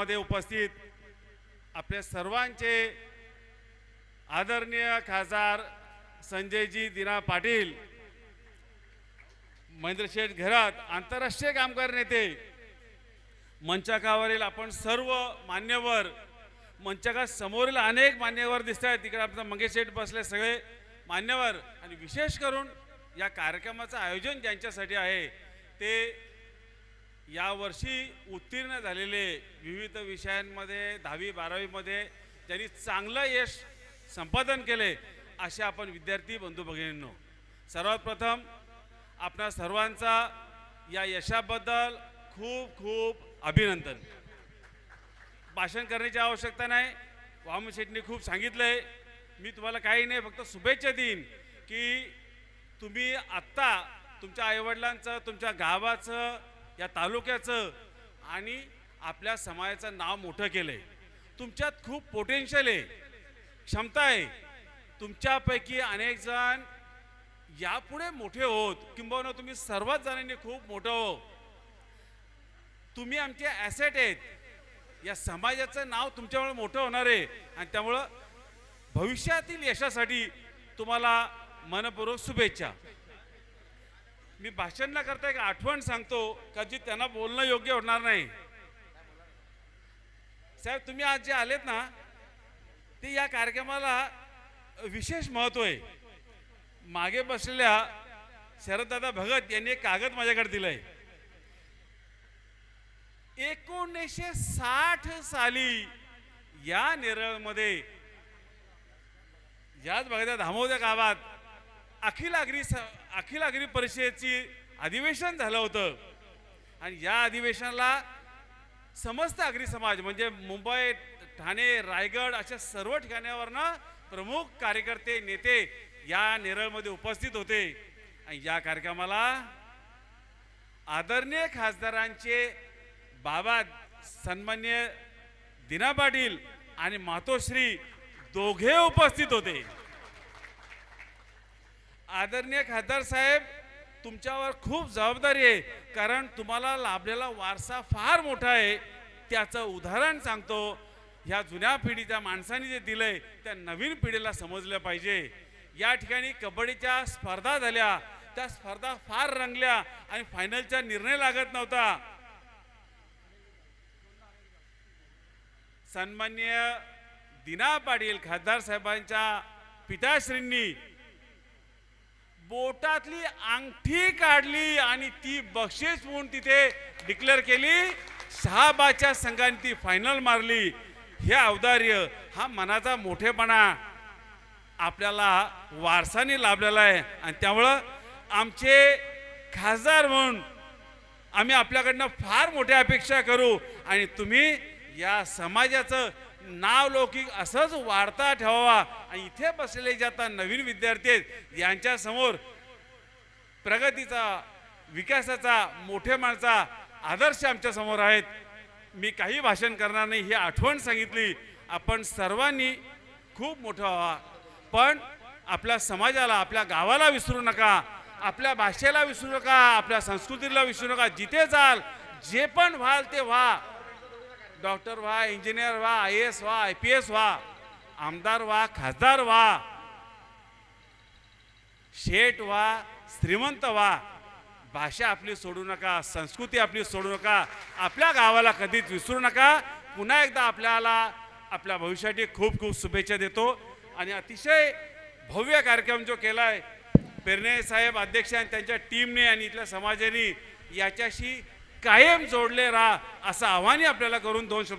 कार्यक्रमामध्ये उपस्थित आपल्या सर्वांचे आदरणीय खासदार संजयजी दिना पाटील महेंद्र शेठ घरात आंतरराष्ट्रीय कामगार नेते मंचकावरील आपण सर्व मान्यवर मंचका समोरील अनेक मान्यवर दिसत आहेत. तिकडे आपलं मंगेश शेठ बसले सगळे मान्यवर. आणि विशेष करून या कार्यक्रमाचं आयोजन ज्यांच्यासाठी आहे ते यावर्षी उत्तीर्ण झालेले विविध विषयांमध्ये दहावी बारावीमध्ये त्यांनी चांगलं यश संपादन केले असे आपण विद्यार्थी बंधू भगिनींनो सर्वात प्रथम आपणा सर्वांचा या यशाबद्दल खूप खूप अभिनंदन. भाषण करण्याची आवश्यकता नाही. वामन शेटने खूप सांगितलंय. मी तुम्हाला काही नाही फक्त शुभेच्छा देईन की तुम्ही आत्ता तुमच्या आईवडिलांचं तुमच्या गावाचं या तालुक्याचं आणि आपल्या समाजाचं नाव मोठं केलं आहे तुमच्यात खूप पोटेन्शियल आहे. क्षमता आहे. तुमच्यापैकी अनेक जण यापुढे मोठे होत. किंबहुना तुम्ही सर्वच जणांनी खूप मोठं हो. तुम्ही आमचे ॲसेट आहेत. या समाजाचं नाव तुमच्यामुळे मोठं होणार आहे. आणि त्यामुळं भविष्यातील यशासाठी तुम्हाला मनपूर्वक शुभेच्छा. मी भाषण न करता एक आठवण सांगतो का जी त्यांना बोलणं योग्य होणार नाही. साहेब तुम्ही आज जे आलेत ना ते या कार्यक्रमाला विशेष महत्त्व आहे. मागे बसलेल्या शरददादा भगत यांनी एक कागद माझ्याकडे दिलंय. एकोणीसशे साठ साली या नेरळमध्ये याच भागात धामोद्या गावात अखिल आगरी स- अखिल आगरी परिषदेची अधिवेशन झालं होतं. आणि या अधिवेशनाला समस्त आगरी समाज म्हणजे मुंबई ठाणे रायगड अशा सर्व ठिकाणावरनं प्रमुख कार्यकर्ते नेते या नेरळमध्ये उपस्थित होते. आणि या कार्यक्रमाला आदरणीय खासदारांचे बाबा सन्मान्य दिना पाटील आणि मातोश्री दोघे उपस्थित होते. आदरणीय खासदार साहेब तुमच्यावर खूप जबाबदारी आहे. कारण तुम्हाला लाभलेला वारसा फार मोठा आहे. त्याचं उदाहरण सांगतो. ह्या जुन्या पिढीच्या माणसांनी जे दिलंय त्या नवीन पिढीला समजलं पाहिजे. या ठिकाणी कबड्डीच्या स्पर्धा झाल्या. त्या स्पर्धा फार रंगल्या आणि फायनलचा निर्णय लागत नव्हता. सन्मान्य दिना पाटील खासदार साहेबांच्या पिताश्रींनी बोटातली अंगठी काढली आणि ती बक्षीस म्हणून तिथे डिक्लेअर केली. शहाबाच्या संघाने ती फायनल मारली. हे औदार्य हा मनाचा मोठेपणा आपल्याला वारसाने लाभलेला आहे. आणि त्यामुळं आमचे खासदार म्हणून आम्ही आपल्याकडनं फार मोठ्या अपेक्षा करू. आणि तुम्ही या समाजाचं नावलौकिक असंच वाढता ठेवावा. आणि इथे बसलेले जे आता नवीन विद्यार्थी आहेत यांच्यासमोर प्रगतीचा विकासाचा मोठेपणाचा आदर्श आमच्यासमोर आहेत. मी काही भाषण करणार नाही ही आठवण सांगितली. आपण सर्वांनी खूप मोठं व्हावा. पण आपल्या समाजाला आपल्या गावाला विसरू नका. आपल्या भाषेला विसरू नका. आपल्या संस्कृतीला विसरू नका. जिथे जाल जे पण व्हाल ते व्हा. डॉक्टर व्हा इंजिनियर व्हा आय एस व्हा आय पी एस व्हा आमदार व्हा खासदार व्हा. शेठ व्हा श्रीमंत व्हा. भाषा आपली सोडू नका संस्कृती आपली सोडू नका आपल्या गावाला कधीच विसरू नका. पुन्हा एकदा आपल्याला आपल्या भविष्यासाठी खूप खूप शुभेच्छा देतो. आणि अतिशय भव्य कार्यक्रम जो केला आहे पेरणे साहेब अध्यक्ष आणि त्यांच्या टीमने आणि इथल्या समाजाने याच्याशी कायम जोडले राहा असं आव्हानही आपल्याला करून दोन शब्द